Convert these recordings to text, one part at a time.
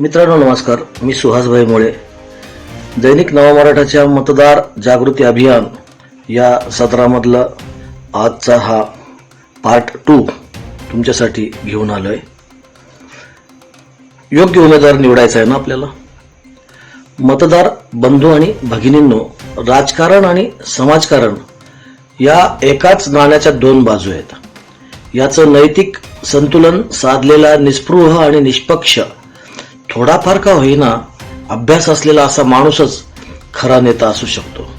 मित्रांनो नमस्कार. मी सुहासभाई मुळे. दैनिक नवा मराठाच्या मतदार जागृती अभियान या सत्रामधला आजचा हा पार्ट टू तुमच्यासाठी घेऊन आलो आहे योग्य उमेदवार निवडायचा आहे ना आपल्याला? मतदार बंधू आणि भगिनींनो राजकारण आणि समाजकारण या एकाच नाण्याच्या दोन बाजू आहेत. याचं नैतिक संतुलन साधलेला निस्पृह आणि निष्पक्ष थोडाफार का होईना अभ्यास असलेला असा माणूसच खरा नेता असू शकतो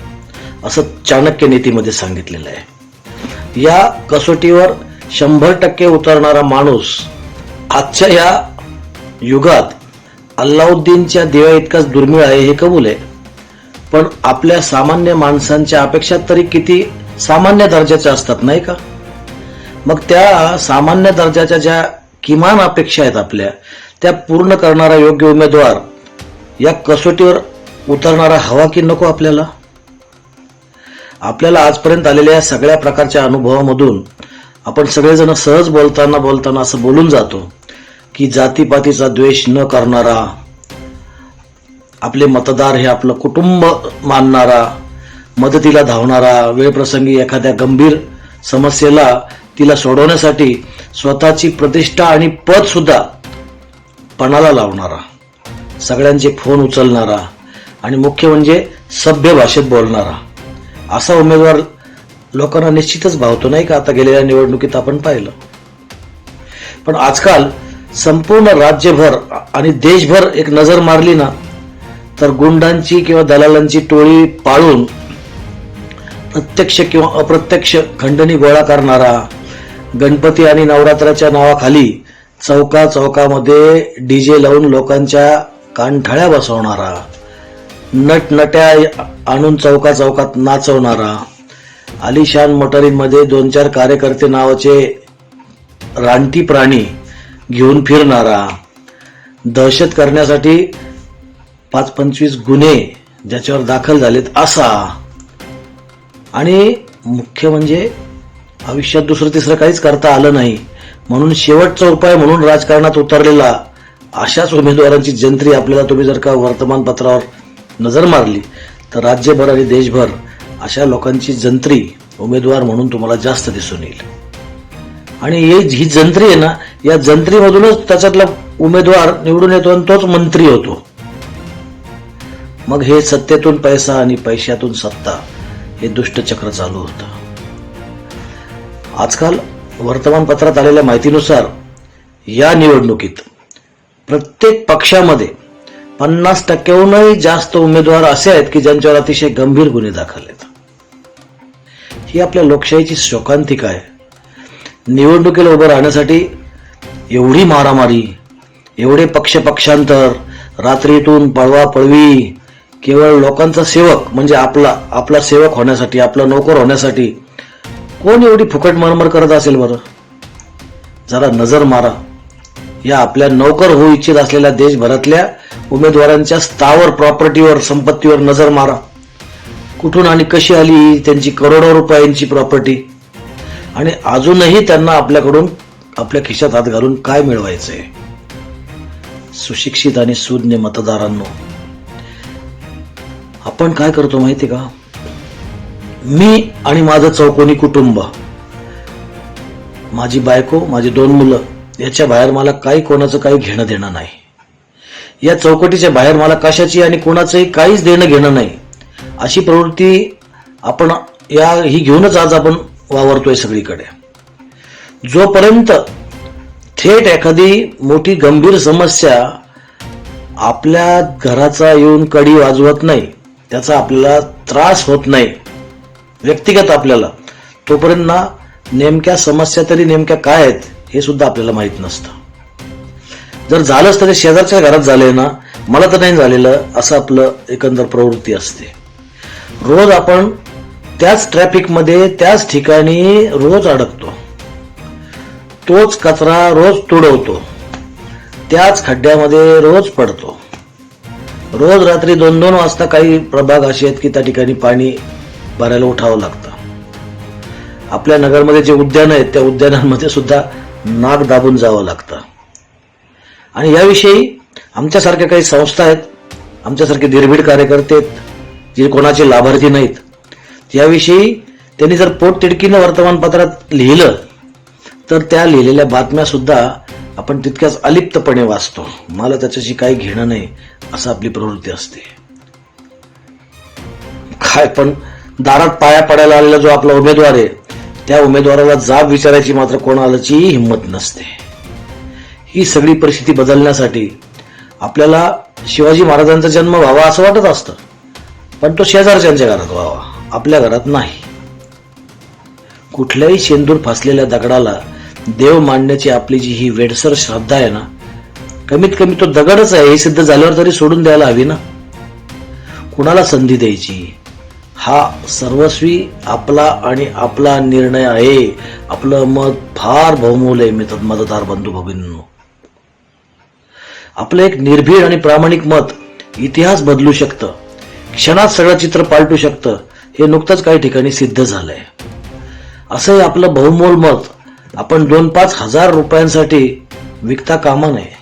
असं चाणक्य नीतीमध्ये सांगितलेलं आहे. या कसोटीवर शंभर टक्के उतरणारा माणूस आजच्या या युगात अल्लाउद्दीनच्या देवा इतकाच दुर्मिळ आहे हे कबूल आहे. पण आपल्या सामान्य माणसांच्या अपेक्षा तरी किती सामान्य दर्जाच्या असतात नाही का? मग त्या सामान्य दर्जाच्या ज्या किमान अपेक्षा आहेत आपल्या त्या पूर्ण करणारा योग्य उमेदवार या कसोटीवर उतरणारा हवा की नको आपल्याला? आपल्याला आजपर्यंत आलेल्या या सगळ्या प्रकारच्या अनुभवामधून आपण सगळेजण सहज बोलताना बोलताना असं बोलून जातो की जातीपातीचा द्वेष न करणारा आपले मतदार हे आपलं कुटुंब मानणारा मदतीला धावणारा वेळप्रसंगी एखाद्या गंभीर समस्येला तिला सोडवण्यासाठी स्वतःची प्रतिष्ठा आणि पद सुद्धा पणाला लावणारा सगळ्यांचे फोन उचलणारा आणि मुख्य म्हणजे सभ्य भाषेत बोलणारा असा उमेदवार लोकांना निश्चितच भावतो नाही का? आता गेलेल्या निवडणुकीत आपण पाहिलं. पण आजकाल संपूर्ण राज्यभर आणि देशभर एक नजर मारली ना तर गुंडांची किंवा दलालांची टोळी पाळून प्रत्यक्ष किंवा अप्रत्यक्ष खंडणी गोळा करणारा गणपती आणि नवरात्राच्या नावाखाली चौका चौकामध्ये डी जे लावून लोकांच्या कानठळ्या बसवणारा नटनट्या आणून चौका चौकात नाचवणारा आलिशान मोटारींमध्ये दोन चार कार्यकर्ते नावाचे रानटी प्राणी घेऊन फिरणारा दहशत करण्यासाठी पाच पंचवीस गुन्हे ज्याच्यावर दाखल झालेत असा. आणि मुख्य म्हणजे आयुष्यात दुसरं तिसरं काहीच करता आलं नाही. म्हणून शेवटचा उपाय म्हणून राजकारणात उतरलेला अशाच उमेदवारांची जंत्री आपल्याला तुम्ही जर का वर्तमानपत्रावर नजर मारली तर राज्यभर आणि देशभर अशा लोकांची जंत्री उमेदवार म्हणून तुम्हाला जास्त दिसून येईल. आणि हे ही जंत्री आहे ना या जंत्रीमधूनच त्याच्यातला उमेदवार निवडून येतो आणि तोच मंत्री होतो. मग हे सत्तेतून पैसा आणि पैशातून सत्ता हे दुष्टचक्र चालू होतं. आजकाल वर्तमानपत्रात आलेल्या माहितीनुसार या निवडणुकीत प्रत्येक पक्षामध्ये पन्नास टक्क्याहूनही जास्त उमेदवार असे आहेत की ज्यांच्यावर अतिशय गंभीर गुन्हे दाखल आहेत. ही आपल्या लोकशाहीची शोकांतिका आहे. निवडणुकीला उभं राहण्यासाठी एवढी मारामारी एवढे पक्ष पक्षांतर रात्रीतून पळवा पळवी केवळ लोकांचा सेवक म्हणजे आपला आपला सेवक होण्यासाठी आपला नोकर होण्यासाठी कोण एवढी फुकट मरमर करत असेल बरं? जरा नजर मारा. या आपल्या नोकर होऊ इच्छित असलेल्या देशभरातल्या उमेदवारांच्या स्थावर प्रॉपर्टीवर संपत्तीवर नजर मारा. कुठून आणि कशी आली त्यांची करोडो रुपयांची प्रॉपर्टी? आणि अजूनही त्यांना आपल्याकडून आपल्या खिशात हात घालून काय मिळवायचंय? सुशिक्षित आणि सुज्ञ मतदारांनो आपण काय करतो माहिती का? मी आणि माझं चौकोनी कुटुंब. माझी बायको माझी दोन मुलं याच्या बाहेर मला काही कोणाचं काही घेणं देणं नाही. या चौकटीच्या बाहेर मला कशाची आणि कोणाचंही काहीच देणं घेणं नाही. अशी प्रवृत्ती आपण या ही घेऊनच आज आपण वावरतोय सगळीकडे. जोपर्यंत थेट एखादी मोठी गंभीर समस्या आपल्या घराचा येऊन कडी वाजवत नाही त्याचा आपल्याला त्रास होत नाही व्यक्तिगत आपल्याला तोपर्यंत ना नेमक्या समस्या तरी नेमक्या काय आहेत हे सुद्धा आपल्याला माहीत नसतं. जर झालंच तर ते शेजारच्या घरात झालंय ना मला तर नाही झालेलं असं आपलं एकंदर प्रवृत्ती असते. रोज आपण त्याच ट्रॅफिकमध्ये त्याच ठिकाणी रोज अडकतो. तोच कचरा रोज तुडवतो. त्याच खड्ड्यामध्ये रोज पडतो. रोज रात्री दोन दोन वाजता काही प्रभाग असे आहेत की त्या ठिकाणी पाणी भरायला उठावं लागतं. आपल्या नगरमध्ये जे उद्यान आहेत त्या उद्यानांमध्ये सुद्धा नाक दाबून जावं लागतं. आणि याविषयी आमच्यासारख्या काही संस्था आहेत आमच्यासारखे निर्भीड कार्यकर्ते आहेत जे कोणाचे लाभार्थी नाहीत याविषयी त्यांनी जर पोटतिडकीनं वर्तमानपत्रात लिहिलं तर त्या लिहिलेल्या बातम्या सुद्धा आपण तितक्याच अलिप्तपणे वाचतो. मला त्याच्याशी काही घेणं नाही असं आपली प्रवृत्ती असते. काय पण दारात पाया पडायला आलेला जो आपला उमेदवार आहे त्या उमेदवाराला जाब विचारायची मात्र कोणालाचीही हिंमत नसते. ही सगळी परिस्थिती बदलण्यासाठी आपल्याला शिवाजी महाराजांचा जन्म व्हावा असं वाटत असतं पण तो शेजारच्यांच्या घरात व्हावा आपल्या घरात नाही. कुठल्याही शेंदूर फासलेल्या दगडाला देव मांडण्याची आपली जी ही वेडसर श्रद्धा आहे ना कमीत कमी तो दगडच आहे हे सिद्ध झाल्यावर तरी सोडून द्यायला हवी ना? कुणाला संधी द्यायची? हा सर्वस्वी आपला आणि आपला निर्णय आहे. आपलं मत फार बहुमूल्य आहे मित्र मतदार बंधू भगिनींनो. आपलं एक निर्भीड आणि प्रामाणिक मत इतिहास बदलू शकतं. क्षणात सगळं चित्र पालटू शकतं. हे नुकतंच काही ठिकाणी सिद्ध झालंय. असंही आपलं बहुमोल मत आपण दोन पाच हजार रुपयांसाठी विकता कामा नये.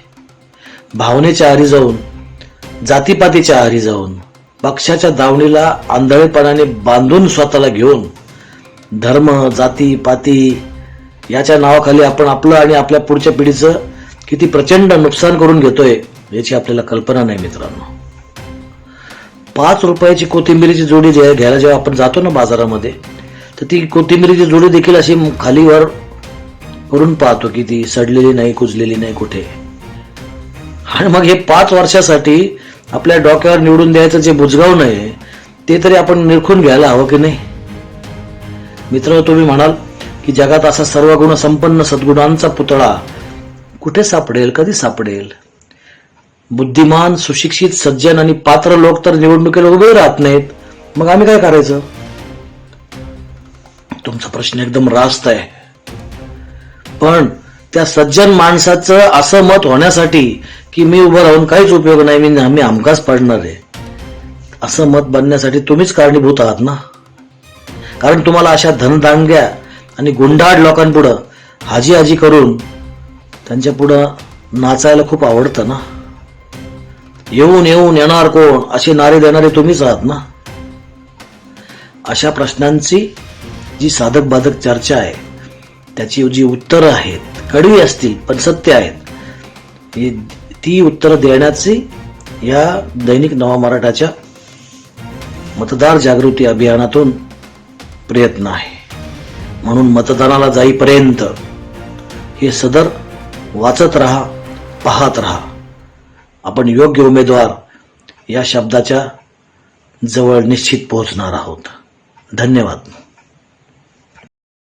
भावनेच्या आरी जाऊन जातीपातीच्या आरी जाऊन पक्षाच्या दावणीला आंधळेपणाने बांधून स्वतःला घेऊन धर्म जाती पाती याच्या नावाखाली आपण आपलं आणि आपल्या पुढच्या पिढीचं किती प्रचंड नुकसान करून घेतोय याची आपल्याला कल्पना नाही मित्रांनो. पाच रुपयाची कोथिंबिरीची जोडी जे घ्यायला जेव्हा आपण जातो ना बाजारामध्ये तर ती कोथिंबिरीची जोडी देखील अशी खालीवर करून पाहतो की ती सडलेली नाही कुजलेली नाही कुठे. आणि मग हे पाच वर्षासाठी आपल्या डोक्यावर निवडून द्यायचं जे बुजगाव नाही ते तरी आपण निरखून घ्यायला हवं की नाही? मित्र तुम्ही म्हणाल की जगात असा सर्व गुण संपन्न सद्गुणांचा पुतळा कुठे सापडेल कधी सापडेल? बुद्धिमान सुशिक्षित सज्जन आणि पात्र लोक तर निवडणुकीला उभे राहत नाहीत. मग आम्ही काय करायचं? तुमचा प्रश्न एकदम रास्त आहे. पण त्या सज्जन माणसाचं असं मत होण्यासाठी की मी उभं राहून काहीच उपयोग नाही मी आम्ही आमकाच पडणार आहे. असं मत बनण्यासाठी तुम्हीच कारणीभूत आहात ना? कारण तुम्हाला अशा धनदांग्या आणि गुंडाळ लोकांपुढं हाजी हाजी करून त्यांच्या पुढं नाचायला खूप आवडतं ना? येऊन येऊन येणार कोण? असे नारे देणारे तुम्हीच आहात ना? अशा प्रश्नांची जी साधक बाधक चर्चा आहे त्याची जी उत्तरं आहेत कडवी असतील पण सत्य आहेत ती उत्तरं देण्याची या दैनिक नवा मराठाच्या मतदार जागृती अभियानातून प्रयत्न आहे. म्हणून मतदानाला जाईपर्यंत हे सदर वाचत राहा पाहत राहा. आपण योग्य उमेदवार या शब्दाच्या जवळ निश्चित पोहोचणार आहोत. धन्यवाद.